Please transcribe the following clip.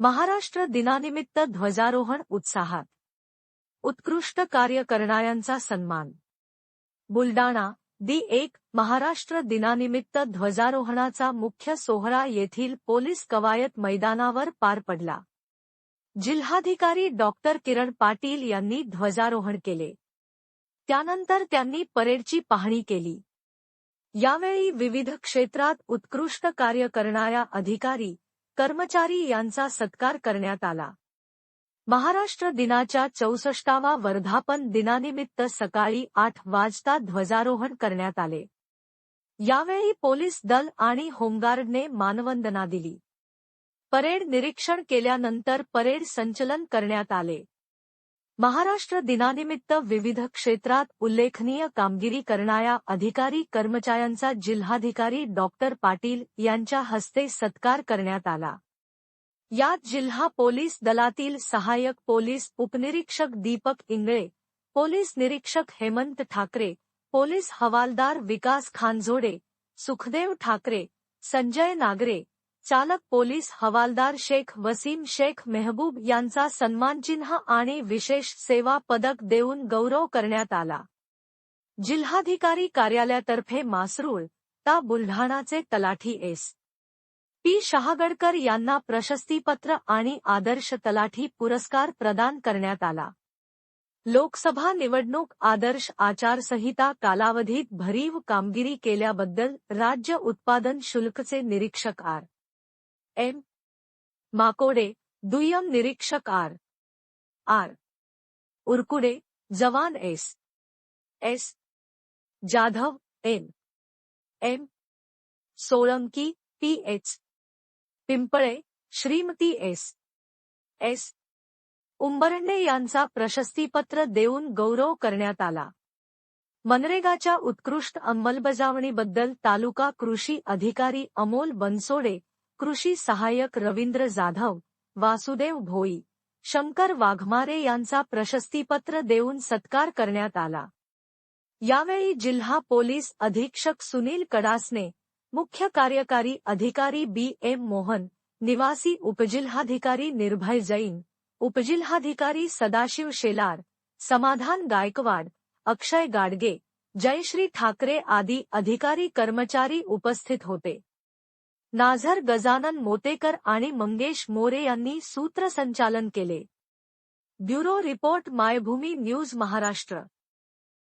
महाराष्ट्र दिनानिमित्त ध्वजारोहण उत्साहात. उत्कृष्ट कार्य करणाऱ्यांचा सन्मान. बुलडाणा दी एक महाराष्ट्र दिनानिमित्त ध्वजारोहणाचा मुख्य सोहळा येथील पोलीस कवायत मैदानावर पार पडला. जिल्हाधिकारी डॉक्टर किरण पाटील यांनी ध्वजारोहण केले. त्यानंतर त्यांनी परेडची पाहणी केली. यावेळी विविध क्षेत्रात उत्कृष्ट कार्य करणाऱ्या अधिकारी कर्मचारी यांचा सत्कार करण्यात आला. महाराष्ट्र दिनाच्या चौसष्टावा वर्धापन दिनानिमित्त सकाळी आठ वाजता ध्वजारोहण करण्यात आले. यावेळी पोलीस दल आणि होमगार्डने मानवंदना दिली. परेड निरीक्षण केल्यानंतर परेड संचलन करण्यात आले. महाराष्ट्र दिनानिमित्त विविध क्षेत्रात उल्लेखनीय कामगिरी करणाऱ्या अधिकारी कर्मचाऱ्यांचा जिल्हाधिकारी डॉक्टर पाटील यांच्या हस्ते सत्कार करण्यात आला. यात जिल्हा पोलीस दलातील सहाय्यक पोलीस उपनिरीक्षक दीपक इंगळे, पोलीस निरीक्षक हेमंत ठाकरे, पोलीस हवालदार विकास खानझोडे, सुखदेव ठाकरे, संजय नागरे चालक पोलीस हवालदार शेख वसीम शेख मेहबूब यांचा सन्मानचिन्ह आणि विशेष सेवा पदक देऊन गौरव करण्यात आला. जिल्हाधिकारी कार्यालयातर्फे मासरूळ ता बुलढाणाचे तलाठी एस. पी. शहागडकर यांना प्रशस्तीपत्र आणि आदर्श तलाठी पुरस्कार प्रदान करण्यात आला. लोकसभा निवडणूक आदर्श आचारसंहिता कालावधीत भरीव कामगिरी केल्याबद्दल राज्य उत्पादन शुल्कचे निरीक्षक आर. एम. माकोडे दुय्यम निरीक्षक आर. आर. उरकुडे जवान S. S. Jadhav N M. Solanki P. H. Pimple Shrimati S. S. Umbarande यांचा प्रशस्तीपत्र देऊन गौरव करण्यात आला. मनरेगाच्या उत्कृष्ट अंमलबजावणीबद्दल तालुका कृषी अधिकारी अमोल बनसोडे कृषी सहाय्यक रवींद्र जाधव, वासुदेव भोई, शंकर वाघमारे यांचा प्रशस्तीपत्र देऊन सत्कार करण्यात आला. यावेळी जिल्हा पोलीस अधीक्षक सुनील कडासने, मुख्य कार्यकारी अधिकारी बी एम मोहन, निवासी उपजिल्हाधिकारी निर्भय जैन, उपजिल्हाधिकारी सदाशिव शेलार, समाधान गायकवाड, अक्षय गाडगे, जयश्री ठाकरे आदी अधिकारी कर्मचारी उपस्थित होते. नाझर गजानन मोतेकर आणि मंगेश मोरे यांनी सूत्रसंचालन केले. Bureau report Maybhumi news Maharashtra.